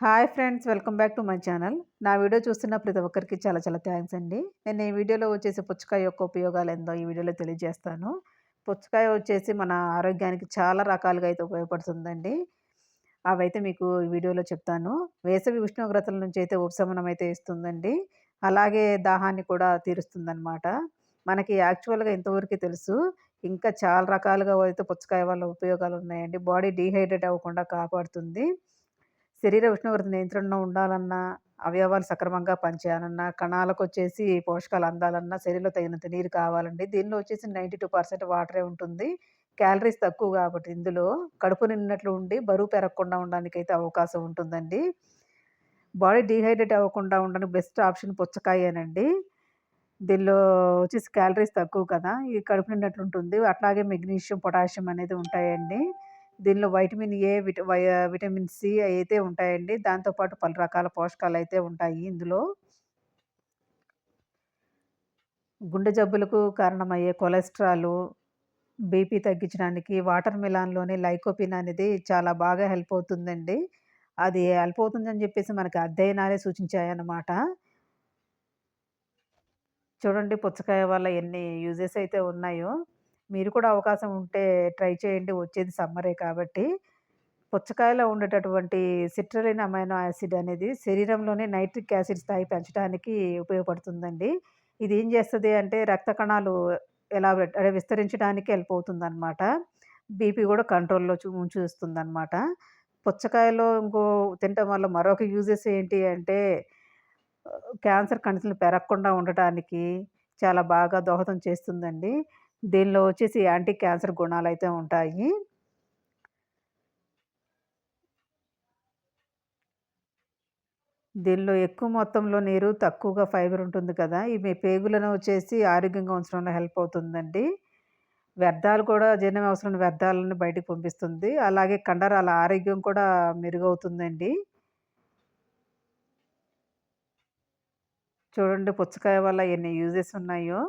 Hi friends welcome back to my channel. నా video చూస్తున్న ప్రతి ఒక్కరికి చాలా చాలా థ్యాంక్స్ అండి. నేను ఈ వీడియోలో వచ్చేసి పుచ్చకాయ యొక్క ఉపయోగాలు ఏందో ఈ వీడియోలో తెలియజేస్తాను. పుచ్చకాయ వచ్చేసి మన ఆరోగ్యానికి చాలా రకాలుగా అయితే ఉపయోగపడుతుందండి. అవైతే మీకు ఈ వీడియోలో చెప్తాను. వేసవి ఉష్ణోగ్రతల నుంచి అయితే ఉపశమనం అయితే ఇస్తుందండి. అలాగే దాహాన్ని కూడా తీరుస్తుందన్నమాట. మనకి యాక్చువల్గా ఇంతవరకు తెలుసు ఇంకా చాలా రకాలుగా అయితే పుచ్చకాయ వల్ల ఉపయోగాలు ఉన్నాయండి. బాడీ డీహైడ్రేట్ అవ్వకుండా కాపాడుతుంది. శరీర ఉష్ణోగ్రత నియంత్రణలో ఉండాలన్నా అవయవాలు సక్రమంగా పనిచేయాలన్నా కణాలకు వచ్చేసి పోషకాలు అందాలన్నా శరీరంలో తగినంత నీరు కావాలండి. దీనిలో వచ్చేసి నైంటీ టూ పర్సెంట్ వాటరే ఉంటుంది. క్యాలరీస్ తక్కువ కాబట్టి ఇందులో కడుపు నిన్నట్లు ఉండి బరువు పెరగకుండా ఉండడానికి అయితే అవకాశం ఉంటుందండి. బాడీ డీహైడ్రేట్ అవ్వకుండా ఉండడానికి బెస్ట్ ఆప్షన్ పుచ్చకాయేనండి. దీనిలో వచ్చేసి క్యాలరీస్ తక్కువ కదా ఈ కడుపు నిన్నట్లు ఉంటుంది. అట్లాగే మెగ్నీషియం పొటాషియం అనేది ఉంటాయండి. దీనిలో వైటమిన్ ఏ విట విటమిన్ సి అయితే ఉంటాయండి. దాంతోపాటు పలు రకాల పోషకాలు అయితే ఉంటాయి ఇందులో. గుండె జబ్బులకు కారణమయ్యే కొలెస్ట్రాలు బీపీ తగ్గించడానికి వాటర్ మిలాన్లోని లైకోపిన్ అనేది చాలా బాగా హెల్ప్ అవుతుందండి. అది హెల్ప్ అవుతుందని చెప్పేసి మనకి అధ్యయనాలే సూచించాయన్నమాట. చూడండి పుచ్చకాయ వల్ల ఎన్ని యూజెస్ అయితే ఉన్నాయో. మీరు కూడా అవకాశం ఉంటే ట్రై చేయండి. వచ్చేది సమ్మరే కాబట్టి. పుచ్చకాయలో ఉండేటటువంటి సిట్రలిన్ అమైనో యాసిడ్ అనేది శరీరంలోనే నైట్రిక్ యాసిడ్ స్థాయి పెంచడానికి ఉపయోగపడుతుందండి. ఇది ఏం చేస్తుంది అంటే రక్త కణాలు ఎలా విస్తరించడానికి హెల్ప్ అవుతుందన్నమాట. బీపీ కూడా కంట్రోల్లో చూ ఉంచుస్తుందన్నమాట పుచ్చకాయలో ఇంకో తినటం వల్ల మరొక యూజెస్ ఏంటి అంటే క్యాన్సర్ కణితులు పెరగకుండా ఉండటానికి చాలా బాగా దోహదం చేస్తుందండి. దీనిలో వచ్చేసి యాంటీ క్యాన్సర్ గుణాలు అయితే ఉంటాయి. దీనిలో ఎక్కువ మొత్తంలో నీరు తక్కువగా ఫైబర్ ఉంటుంది కదా ఇవి పేగులను వచ్చేసి ఆరోగ్యంగా ఉంచడంలో హెల్ప్ అవుతుందండి. వ్యర్థాలు కూడా జీర్ణ అవసరమైన వ్యర్థాలను బయటకు పంపిస్తుంది. అలాగే కండరాల ఆరోగ్యం కూడా మెరుగవుతుందండి. చూడండి పుచ్చకాయ వల్ల ఎన్ని యూజెస్ ఉన్నాయో.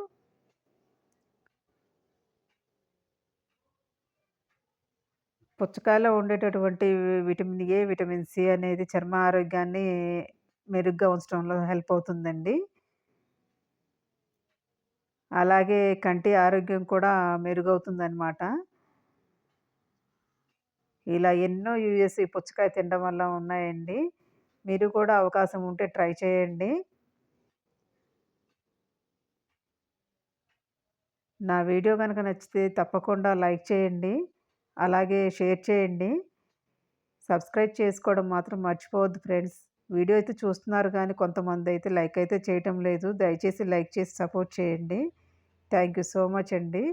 పుచ్చకాయలో ఉండేటటువంటి విటమిన్ ఏ విటమిన్ సి అనేది చర్మ ఆరోగ్యాన్ని మెరుగ్గా ఉంచడంలో హెల్ప్ అవుతుందండి. అలాగే కంటి ఆరోగ్యం కూడా మెరుగవుతుందన్నమాట. ఇలా ఎన్నో యూఎస్ పుచ్చకాయ తినడం వల్ల ఉన్నాయండి. మీరు కూడా అవకాశం ఉంటే ట్రై చేయండి. నా వీడియో కనుక నచ్చితే తప్పకుండా లైక్ చేయండి. అలాగే షేర్ చేయండి. సబ్స్క్రైబ్ చేసుకోవడం మాత్రం మర్చిపోవద్దు ఫ్రెండ్స్. వీడియో అయితే చూస్తున్నారు కానీ కొంతమంది అయితే లైక్ అయితే చేయటం లేదు. దయచేసి లైక్ చేసి సపోర్ట్ చేయండి. థ్యాంక్ యూ సో మచ్ అండి.